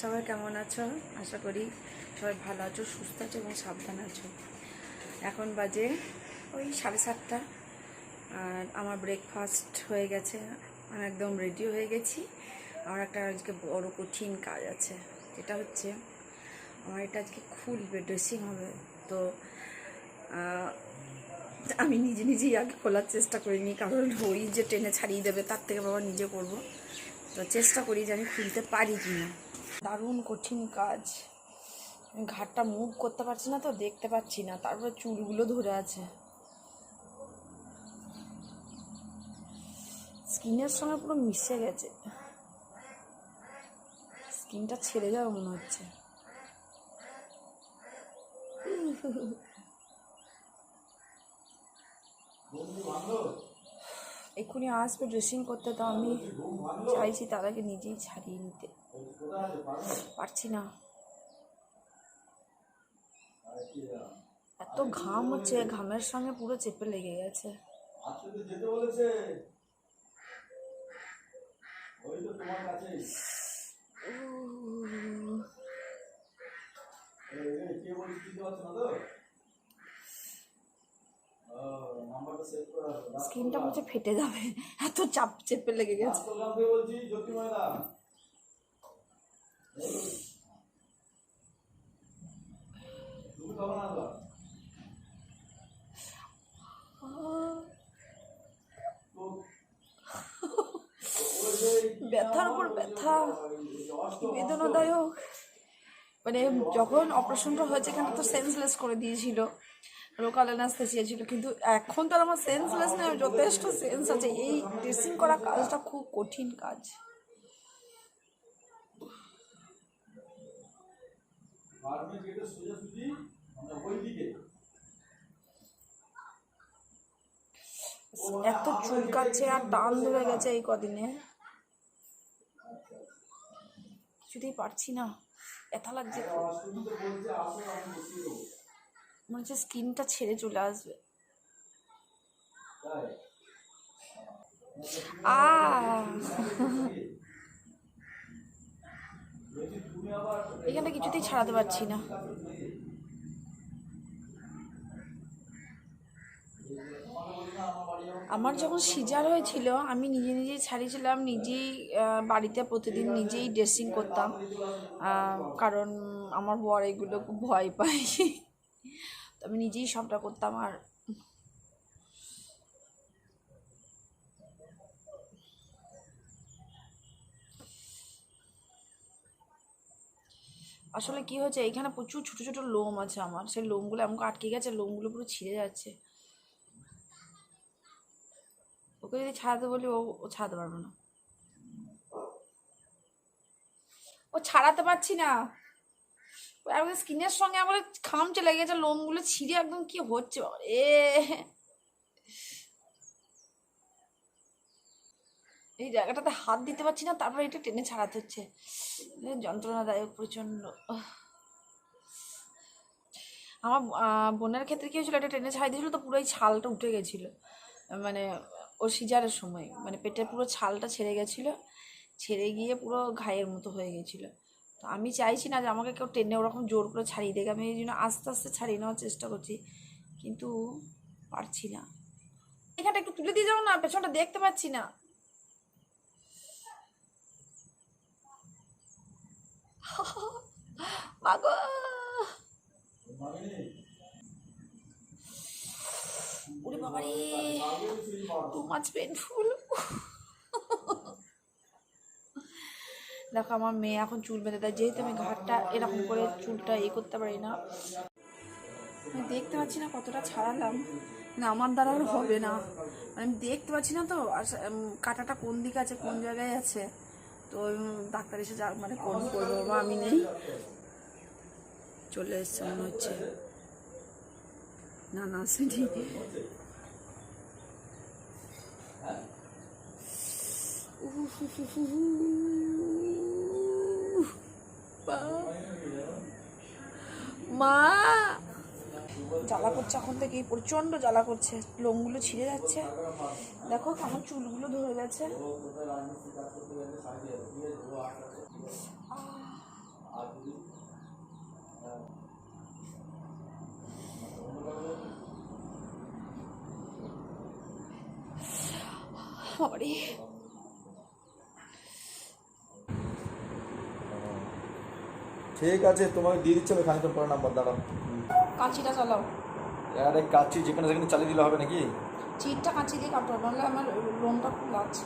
সবাই কেমন আছো? আশা করি সবাই ভালো আছো, সুস্থ আছো এবং সাবধান আছো। এখন বাজে ওই সাড়ে সাতটা। আর আমার ব্রেকফাস্ট হয়ে গেছে, আমি একদম রেডি হয়ে গেছি। আমার একটা আজকে বড় কঠিন কাজ আছে এটা হচ্ছে আমার এটা আজকে খুলবে ড্রেসিং হবে। তো আমি নিজে নিজেই আগে খোলার চেষ্টা করিনি, কারণ ওই যে ট্রেনে ছাড়িয়ে দেবে, তার থেকে বাবা নিজে করব। তো চেষ্টা করি যে আমি খুলতে পারি কি না দারুণ কঠিন কাজ। ঘাটটা মুভ করতে পারছি না তো, দেখতে পাচ্ছি না। তারপরে চুলগুলো ধরে আছে। স্কিনের সঙ্গে পুরো মিশে গেছে। স্কিনটা ছেড়ে যাবে মনে হচ্ছে। এক্ষুনি আসবে ড্রেসিং করতে তো আমি চাইছি তার আগে নিজেই ছাড়িয়ে নিতে। পারছি না। এত ঘাম হচ্ছে ঘামের সঙ্গে পুরো চেপে লেগে গেছে। কে বলছে চিনতে পারছ না তো ও, নাম্বারটা সেভ করে রাখো স্কিনটা মুছে ফেটে যাবে। এত চাপ চেপে লেগে গেছে। বলছি ব্যথার উপর ব্যথা। বেদনাদায়ক। মানে যখন অপারেশনটা হয়েছে এখানে তো সেন্সলেস করে দিয়েছিল। লোকাল অ্যানাস্থেসিয়া ছিল কিন্তু এখন তো আমার সেন্সলেস নেই যথেষ্ট সেন্স আছে। এই ড্রেসিং করা কাজটা খুব কঠিন কাজ। এত চুলকাচ্ছে আর টান ধরে গেছে এই কদিনে। কিছুতেই পারছি না। ব্যথা লাগছে। মনে হচ্ছে স্কিনটা ছেড়ে চলে আসবে। এখানটা কিছুতেই ছাড়াতে পারছি না। আমার যখন সিজার হয়েছিল, আমি নিজে নিজেই ছাড়িয়েছিলাম, নিজেই বাড়িতে প্রতিদিন নিজেই ড্রেসিং করতাম। কারণ আমার বর এগুলো খুব ভয় পায়। আমি নিজেই সবটা করতাম আর আসলে কি হয়েছে, এখানে প্রচুর ছোট ছোট লোম আছে আমার। সেই লোমগুলো আমাকে আটকে গেছে, লোমগুলো পুরো ছিঁড়ে যাচ্ছে। ওকে যদি ছাড়াতে বলি, ও ও ছাড়াতে পারবে না। ও ছাড়াতে পারছি না। একদম স্কিনের সঙ্গে আমার খাম চলে গেছে লোমগুলো ছিঁড়ে একদম কি হচ্ছে এ এই জায়গাটাতে হাত দিতে পারছি না, তারপরে এটা টেনে ছাড়াতে হচ্ছে। যন্ত্রণাদায়ক, প্রচণ্ড। আমার বোনের ক্ষেত্রে কি হয়েছিল, এটা টেনে ছাড়িয়ে দিয়েছিল তো পুরো এই ছালটা উঠে গেছিল। মানে ও সিজারের সময় মানে পেটের পুরো ছালটা ছেড়ে গেছিল, ছেড়ে গিয়ে পুরো ঘায়ের মতো হয়ে গেছিল। তো আমি চাইছি না যে আমাকে কেউ টেনে ওরকম জোর করে ছাড়িয়ে দেবে আমি এই জন্য আস্তে আস্তে ছাড়িয়ে নেওয়ার চেষ্টা করছি, কিন্তু পারছি না। এখানটা একটু তুলে দিয়ে যাও না, পেছনটা দেখতে পাচ্ছি না। মাগো ওরে বাবারে টু মাচ পেনফুল দেখো আমার মেয়ে এখন চুল বেঁধে দেয় যেহেতু আমি ঘাটটা এরকম করে চুলটা ইয়ে করতে পারি না আমি দেখতে পাচ্ছি না কতটা ছাড়ালাম না আমার দ্বারা আর হবে না মানে আমি দেখতে পাচ্ছি না তো আর কাঁটাটা কোন দিকে আছে কোন জায়গায় আছে তো ডাক্তার এসে যা মানে কোন করব বা আমি নেই চলে এসছে মনে হচ্ছে না না মা। জ্বালা করছে এখন থেকে প্রচণ্ড জ্বালা করছে। লোমগুলো ছিঁড়ে যাচ্ছে। দেখো কেমন চুলগুলো ধরে গেছে আর যদি হ্যাঁ। অন্য কারও বাবারে ঠিক আছে তোমাকে দিয়ে দিচ্ছি আমি খানিকক্ষণ পরে নাম্বার দাঁড়াও। কাঁচিটা চালাও। আরে কাচ্ছি যেখানে সেখানে চালিয়ে দিলে হবে নাকি? চিটটা কাঁচি দিয়ে কাটো নাহলে আমার লোমটা খুব লাগছে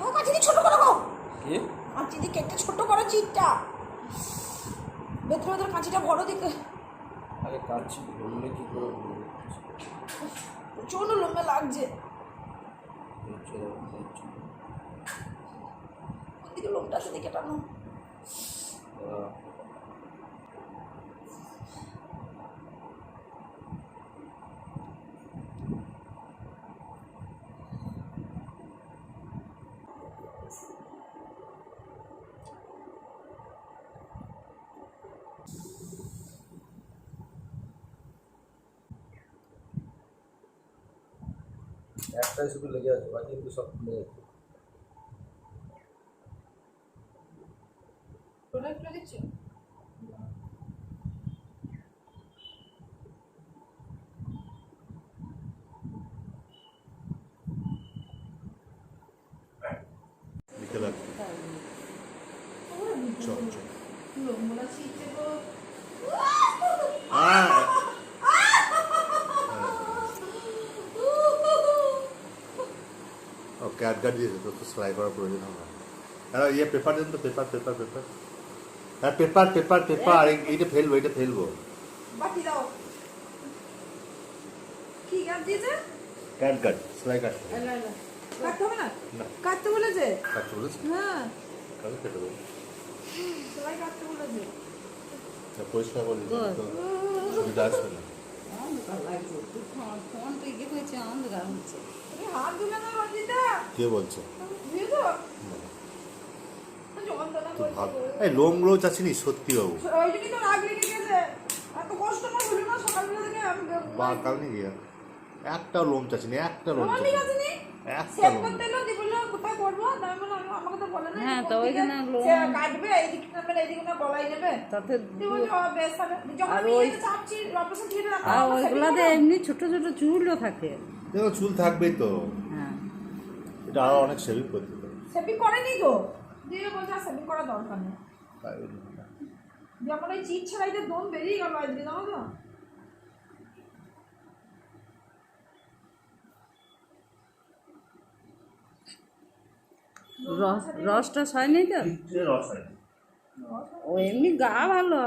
ও কাঁচি দিয়ে ছোট করো গো কি? কাঁচি দিয়ে কেটে ছোট করো চিটটা। ভেতরে ভেতরে কাঁচিটা বড় দিকে আরে কাচ্ছি বললে কি করে প্রচণ্ড লোমে লাগছে। এই চলো, এই চলো। ওদিকে লোমটা সেদিকে টানো দাঁড়াও। একটাই শুধু লেগে আছে বাকি কিন্তু সব খুলে যাচ্ছে প্রোডাক্ট দিচ্ছ বিকেল চল চল লোমগুলো ছিটছে গো গার্ড দিয়েছে তো তো সেলাই করার প্রয়োজন হবে না। হ্যাঁ ইয়ে পেপার দেন তো পেপার পেপার পেপার হ্যাঁ পেপার পেপার পেপার এইটা ফেলব এটা ফেলব। বাকি দাও। কি গাছ দিয়েছে? ক্যাট গার্ড সেলাই কাটতে হবে। এলা, এলা। কাটতে হবে না? না। কাটতে বলেছে? কাটতে বলেছি? হ্যাঁ। কালকে কেটে দেবো। সবাই কাটতে বলেছে। পরিষ্কার করে দিতে হবে, তো সুবিধা আসবে না অন্ধকার লাগছে ফোন ফোন তো ইয়ে হয়েছে অন্ধকার হচ্ছে তুমি হাত ধুলে না রঞ্জিতা কে বলছে ধুয়ে তো যন্ত্রণা তুই করছে ভাব গো। এই লোমগুলো চাচ্ছিনি সত্যি বাবু ওই জন্যই তো রাগ লেগে গেছে এত কষ্ট আমার হলো না সকালবেলা থেকে আমি বা কাল নিয়ে গিয়ে একটা লোম চাচ্ছিনি একটা লোম চাচ্ছিনি একটা লোম। করতে এলো দিয়ে বলল কোথায় করব তা আমি বললাম আমি- আমাকে তো বলে না হ্যাঁ, তো ওইখানে লোম- কাটবে এইদিকে এইদিকে না গলায় নেবে তাতে বলছে, ওই- আর ওইগুলাতে এমনি ছোট ছোট চুলও থাকে। দেখো চুল থাকবেই তো। হ্যাঁ। এটা আরও অনেক সেভিং করতে হবে সেভিং করেনি তো। দিয়ে বলছে আর সেভিং করার দরকার নেই। যখন ওই চিট ছাড়াইতে দম বেরিয়ে গেল আজকে জানো তো? রস রসটা হয়নি তো? রস হয়নি। ও এমনি গা ভালো।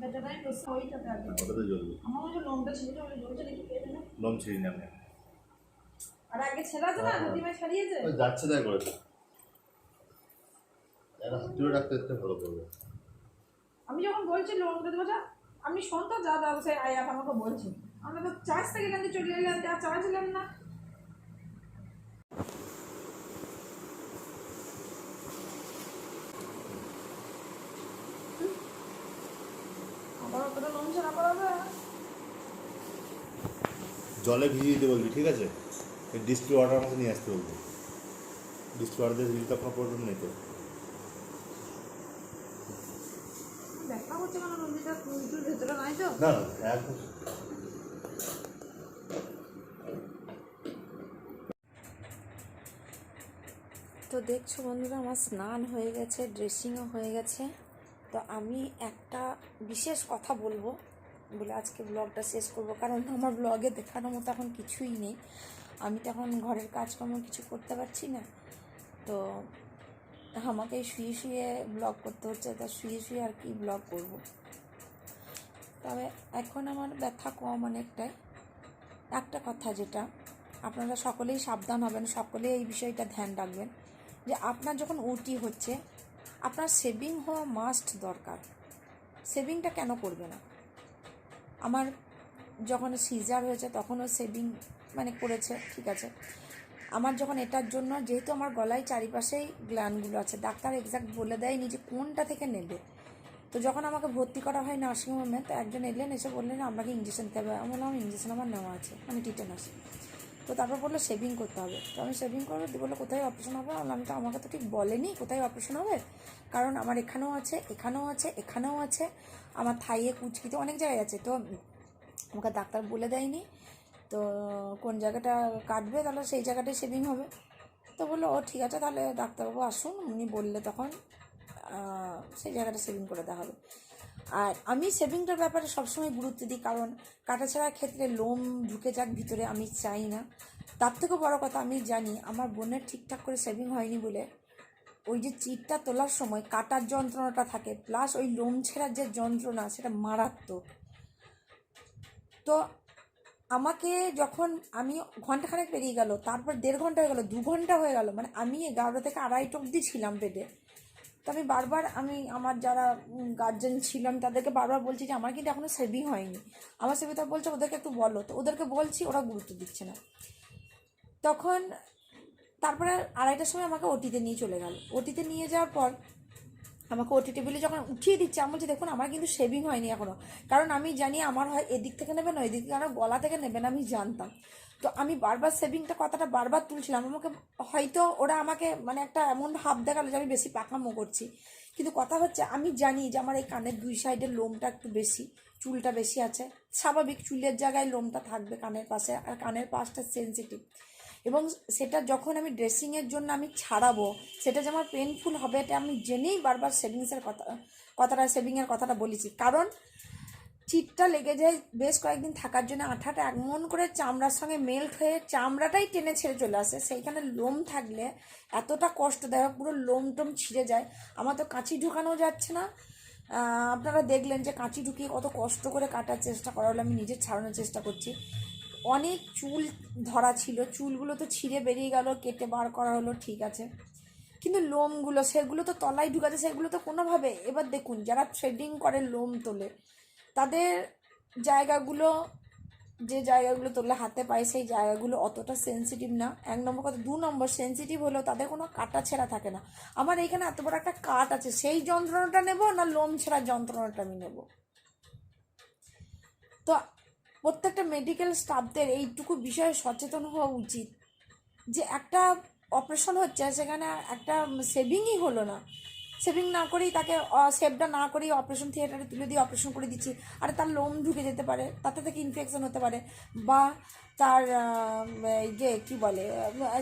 বেটাটাই বসে ওইটাতে আগে ওটাতে জ্বলবে আমার হয় লোমটা ওই লোমটা দেখি পেয়ে দিলাম। লোম ছিঁড়ি না। আমি আর আগে না ছাড়িয়েছে? যাচ্ছে তাই তুলে রাখতে ভালো করবে। আমি যখন বলছি লোনটা দেবো যা দাও সে আয়াত আমাকে বলছে। আমরা তো চার্জ থেকে এখান থেকে চলে এলাম? যা চালাছিলাম না আবার অতটা লোন ছাড়া করাবে জলে ভিজিয়ে দিতে বলবি ঠিক আছে? ডিস্ট্রি ওয়াটার মতো নিয়ে আসতে বলবি। ডিস্ট্রি ওয়াটার ভিজিয়ে তো আপনার প্রয়োজন নেই তো দেখা হচ্ছে কেন নদীটা চুল ভেতরে নাই তো? না না তো দেখছ বন্ধুরা আমার স্নান হয়ে গেছে ড্রেসিংও হয়ে গেছে। তো আমি একটা বিশেষ কথা বলব। বলে আজকে ব্লগটা শেষ করব। কারণ আমার ব্লগে দেখানোর মতো এখন কিছুই নেই। আমি তো এখন ঘরের কাজকর্ম কিছু করতে পারছি না। তো আমাকে শুয়ে শুয়ে ব্লগ করতে হচ্ছে, তা শুয়ে শুয়ে আর কি ব্লগ করব। তবে এখন আমার ব্যথা কম অনেকটাই। একটা কথা যেটা, আপনারা সকলেই সাবধান হবেন, সকলেই এই বিষয়টা ধ্যান রাখবেন, যে আপনার যখন উটি হচ্ছে, আপনার সেভিং হওয়া মাস্ট দরকার। সেভিংটা কেন করবে না? আমার যখন সিজার হয়েছে তখনও সেভিং মানে করেছে, ঠিক আছে। আমার যখন এটার জন্য, যেহেতু আমার গলায় চারিপাশেই গ্ল্যান্ডগুলো আছে, ডাক্তার এক্সাক্ট বলে দেয়নি যে কোনটা থেকে নেবে। তো যখন আমাকে ভর্তি করা হয় নার্সিংহোমে তো একজন এলেন, এসে বললেন আপনাকে ইঞ্জেকশন দিতে হবে আমি বললাম ইঞ্জেকশন আমার নেওয়া আছে মানে টিটেনাস তো তারপর বলল শেভিং করতে হবে। তো আমি শেভিং করব বলল, কোথায় অপারেশন হবে? আমি তো আমাকে তো ঠিক বলেনি কোথায় অপারেশন হবে। কারণ আমার এখানেও আছে এখানেও আছে এখানেও আছে। আমার থাইয়ে কুচকিতে অনেক জায়গায় আছে তো আমাকে ডাক্তার বলে দেয়নি। তো কোন জায়গাটা কাটবে তাহলে সেই জায়গাটায় শেভিং হবে। তো বলল, ও ঠিক আছে, তাহলে ডাক্তারবাবু আসুন। উনি বললে তখন সেই জায়গাটা সেভিং করে দেওয়া হবে। আর আমি সেভিংটার ব্যাপারে সবসময় গুরুত্ব দিই, কারণ কাটাছাড়ার ক্ষেত্রে লোম ঢুকে যাক, ভিতরে আমি চাই না। তার থেকেও বড় কথা আমি জানি, আমার বোনের ঠিকঠাক করে সেভিং হয়নি বলে ওই যে চিটটা তোলার সময় কাটার যন্ত্রণাটা থাকে প্লাস ওই লোম ছেঁড়ার যে যন্ত্রণা, সেটা মারাত্মক। তো আমাকে যখন আমি ঘন্টাখানেক পেরিয়ে গেল, তারপর দেড় ঘণ্টা হয়ে গেল, দু ঘণ্টা হয়ে গেল মানে আমি এগারোটা থেকে আড়াইটা অবধি ছিলাম বেডে তো আমি বারবার আমি আমার যারা গার্জেন ছিল আমি তাদেরকে বারবার বলছি যে, আমার কিন্তু এখনও সেভিং হয়নি। আমার সেভিংটা বলছে, ওদেরকে একটু বলো। তো ওদেরকে বলছি, ওরা গুরুত্ব দিচ্ছে না। তখন তারপরে আড়াইটার সময় আমাকে ওটিতে নিয়ে চলে গেল। ওটিতে নিয়ে যাওয়ার পর আমাকে ওটি টেবিলে যখন উঠিয়ে দিচ্ছে, আমি বলছি, দেখুন, আমার কিন্তু শেভিং হয়নি এখনও কারণ আমি জানি আমার হয় এদিক থেকে নেবে না, এদিক থেকে আমার গলা থেকে নেবে না, আমি জানতাম। তো আমি বারবার সেভিংটা কথাটা বারবার তুলছিলাম। আমাকে হয়তো ওরা আমাকে মানে একটা এমন ভাব দেখাল যে আমি বেশি পাকামো করছি। কিন্তু কথা হচ্ছে, আমি জানি যে আমার এই কানের দুই সাইডের লোমটা একটু বেশি, চুলটা বেশি আছে। স্বাভাবিক চুলের জায়গায় লোমটা থাকবে কানের পাশে, আর কানের পাশটা সেন্সিটিভ এবং সেটা যখন আমি ড্রেসিংয়ের জন্য আমি ছাড়াবো, সেটা যে আমার পেনফুল হবে, এটা আমি জেনেই বারবার সেভিংসের কথা, কথাটা সেভিংয়ের কথাটা বলেছি। কারণ চিটটা লেগে যায় বেশ কয়েকদিন থাকার জন্য, আঠাটা এমন করে চামড়ার সঙ্গে মেল্ট হয়ে চামড়াটাই টেনে ছেড়ে চলে আসে। সেইখানে লোম থাকলে এতটা কষ্ট দেয় পুরো লোম টোম ছিঁড়ে যায়। আমার তো কাঁচি ঢুকানো যাচ্ছে না। আপনারা দেখলেন যে কাঁচি ঢুকিয়ে কত কষ্ট করে কাটার চেষ্টা করা হলো, আমি নিজে ছাড়ানোর চেষ্টা করছি। অনেক চুল ধরা ছিল, চুলগুলো তো ছিঁড়ে বেরিয়ে গেল, কেটে বার করা হলো, ঠিক আছে। কিন্তু লোমগুলো, সেগুলো তো তলায় ঢুকাছে সেগুলো তো কোনোভাবে, এবার দেখুন, যারা থ্রেডিং করে লোম তোলে, তাদের জায়গাগুলো, যে জায়গাগুলো তোলে হাতে পায়, সেই জায়গাগুলো অতটা সেন্সিটিভ না। এক নম্বর কথা, দু নম্বর সেন্সিটিভ হলেও তাদের কোনো কাটা ছেঁড়া থাকে না। আমার এখানে এত বড় একটা কাট আছে, সেই যন্ত্রণাটা নেব না লোম ছেঁড়া যন্ত্রণাটা আমি নেব? তো প্রত্যেকটা মেডিকেল স্টাফদের এইটুকু বিষয়ে সচেতন হওয়া উচিত। যে একটা অপারেশন হচ্ছে, সেখানে একটা সেভিংই হলো না। সেভিং না করেই তাকে সেভটা না করেই অপারেশন থিয়েটারে তুলে দিয়ে অপারেশন করে দিচ্ছি। আর তার লোম ঢুকে যেতে পারে, তাতে থেকে ইনফেকশন হতে পারে। বা তার যে কী বলে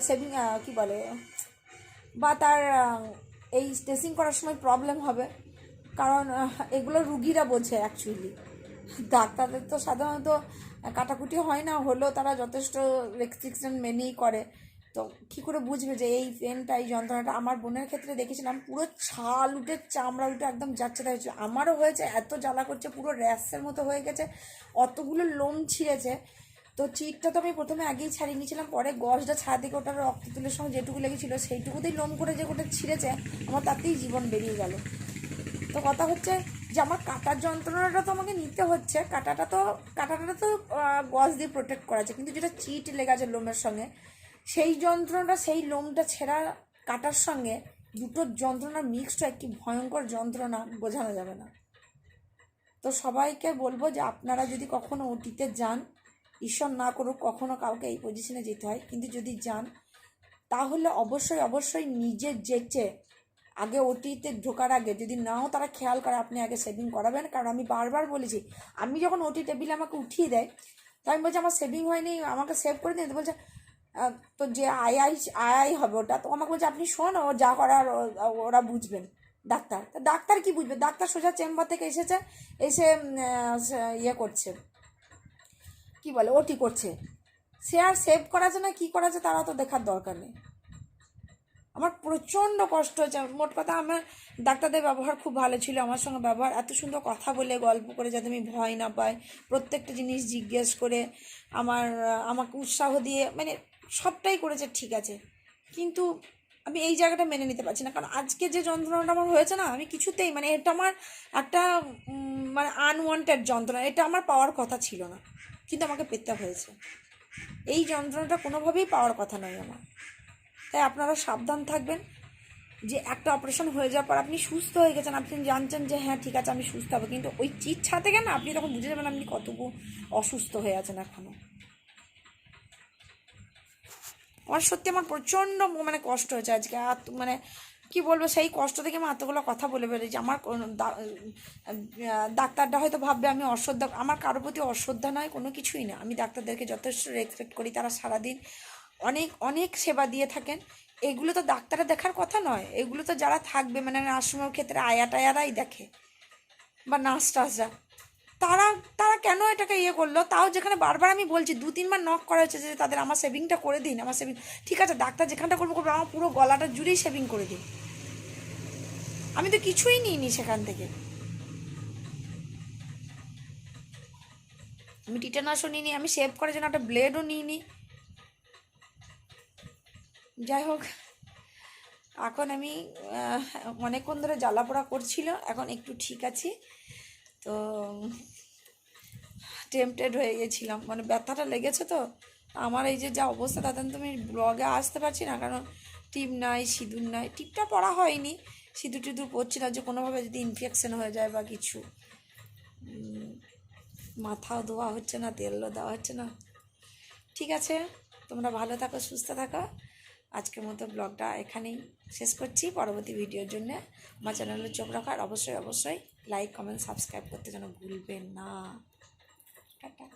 সেভিং কী বলে, বা তার এই স্টেসিং করার সময় প্রবলেম হবে। কারণ এগুলো রুগীরা বোঝে অ্যাকচুয়ালি ডাক্তারদের তো সাধারণত কাটাকুটি হয় না, হলেও তারা যথেষ্ট রেস্ট্রিকশন মেনেই করে। তো কী করে বুঝবে যে এই পেনটা এই যন্ত্রণাটা? আমার বোনের ক্ষেত্রে দেখেছিলাম, পুরো ছাল উঠে চামড়া উঠে একদম যাচ্ছে, তাই হয়েছে আমারও হয়েছে, এত জ্বালা করছে, পুরো র্যাশের মতো হয়ে গেছে, অতগুলো লোম ছিঁড়েছে। তো চিটটা তো আমি প্রথমে আগেই ছাড়িয়ে নিয়েছিলাম, পরে গজটা ছাড়া থেকে ওটার রক্ত তুলের সঙ্গে যেটুকু লেগেছিলো, সেইটুকুতেই লোম করে যে ওটা ছিঁড়েছে, আমার তাতেই জীবন বেরিয়ে গেল। তো কথা হচ্ছে যে আমার কাটার যন্ত্রণাটা তো আমাকে নিতে হচ্ছে, কাটাটা তো কাটাটা তো গজ দিয়ে প্রোটেক্ট করা আছে কিন্তু যেটা চিট লেগে আছে লোমের সঙ্গে, সেই যন্ত্রণাটা, সেই লোমটা ছেঁড়া কাটার সঙ্গে দুটো যন্ত্রণা মিক্সড হয়, কি ভয়ঙ্কর যন্ত্রণা, বোঝানো যাবে না। তো সবাইকে বলব যে আপনারা যদি কখনো ওটিতে যান, ঈশ্বর না করুক, কখনো কাউকে এই পজিশনে যেতে হয়। কিন্তু যদি যান, তাহলে অবশ্যই অবশ্যই নিজে যেচে আগে ওটিতে ঢোকার আগে যদি নাও তারা খেয়াল করে আপনি আগে সেভিং করাবেন। কারণ আমি বারবার বলেছি, আমি যখন ওটি টেবিলে আমাকে উঠিয়ে দেয়, তো আমি বলছি, আমার সেভিং হয়নি, আমাকে সেভ করে দিন। বলছে তো যে আই আই হবে ওটা। তো আমাকে বলছে, আপনি শোন, ও যা করার ওরা বুঝবেন। ডাক্তার, তা ডাক্তার কি বুঝবে? ডাক্তার সোজা চেম্বার থেকে এসেছে, এসে ইয়ে করছে। কি বলে? ওটি করছে। সে আর সেভ করা আছে না কি করা আছে তারা তো দেখার দরকার নেই। আমার প্রচণ্ড কষ্ট হয়েছে। মোট কথা আমার ডাক্তারদের ব্যবহার খুব ভালো ছিল, আমার সঙ্গে ব্যবহার, এত সুন্দর কথা বলে, গল্প করে যাতে আমি ভয় না পাই, প্রত্যেকটা জিনিস জিজ্ঞেস করে আমার, আমাকে উৎসাহ দিয়ে মানে সবটাই করেছে, ঠিক আছে। কিন্তু আমি এই জায়গাটা মেনে নিতে পারছি না, কারণ আজকে যে যন্ত্রণাটা আমার হয়েছে না, আমি কিছুতেই মানে এটা আমার একটা মানে আনওয়ান্টেড যন্ত্রণা, এটা আমার পাওয়ার কথা ছিল না, কিন্তু আমাকে পেতে হয়েছে। এই যন্ত্রণাটা কোনোভাবেই পাওয়ার কথা নয় আমার। তাই আপনারা সাবধান থাকবেন যে একটা অপারেশন হয়ে যাওয়ার পর আপনি সুস্থ হয়ে গেছেন, আপনি জানছেন যে হ্যাঁ ঠিক আছে, আমি সুস্থ হব। কিন্তু ওই চিট ছাতে গেলে আপনি তখন বুঝে যাবেন আপনি কতটুকু অসুস্থ হয়ে আছেন এখনও আমার সত্যি আমার প্রচণ্ড মানে কষ্ট হয়েছে আজকে। আর মানে কি বলব, সেই কষ্ট থেকে আমি এতগুলো কথা বলে বেরিয়েছি। আমার ডাক্তারটা হয়তো ভাববে আমি অশ্রদ্ধা আমার কারোর প্রতি অশ্রদ্ধা নয়, কোনো কিছুই না। আমি ডাক্তারদেরকে যথেষ্ট রেসপেক্ট করি, তারা সারাদিন অনেক অনেক সেবা দিয়ে থাকেন। এগুলো তো ডাক্তারে দেখার কথা নয়। এগুলো তো যারা থাকবে মানে নার্সিংহোমের ক্ষেত্রে আয়া টায়ারাই দেখে বা নার্স টার্সরা তারা তারা কেন এটাকে ইয়ে করল? তাও যেখানে বারবার আমি বলছি, দু, তিনবার নক করা হয়েছে যে তাদের আমার সেভিংটা করে দিন, আমার সেভিং ঠিক আছে, ডাক্তার যেখানটা করব করব, আমার পুরো গলাটা জুড়েই সেভিং করে দিন। আমি তো কিছুই নিইনি সেখান থেকে। আমি টিটানাসও নিইনি, আমি সেভ করার জন্য একটা ব্লেডও নিইনি। যাই হোক, এখন আমি অনেকক্ষণ ধরে জ্বালাপোড়া করছিল, এখন একটু ঠিক আছি। তো টেম্পটেড হয়ে গেছিলাম। মানে ব্যথাটা লেগেছে তো, আমার এই যে যা অবস্থা, তাতে তো আমি ব্লগে আসতে পারছি না, কারণ টিপ নাই, সিঁদুর নাই টিপটা পড়া হয়নি। সিঁদুর টিঁদুর পরছি না, যে কোনোভাবে যদি ইনফেকশন হয়ে যায় বা কিছু। মাথাও ধোয়া হচ্ছে না, তেলও দেওয়া হচ্ছে না। ঠিক আছে, তোমরা ভালো থাকো, সুস্থ থাকো। আজকের মতো ব্লগটা এখানেই শেষ করছি। পরবর্তী ভিডিওর জন্য আমার চ্যানেলে চোখ রাখার অবশ্যই অবশ্যই লাইক কমেন্ট সাবস্ক্রাইব করতে যেন ভুলবেন না। টাটা।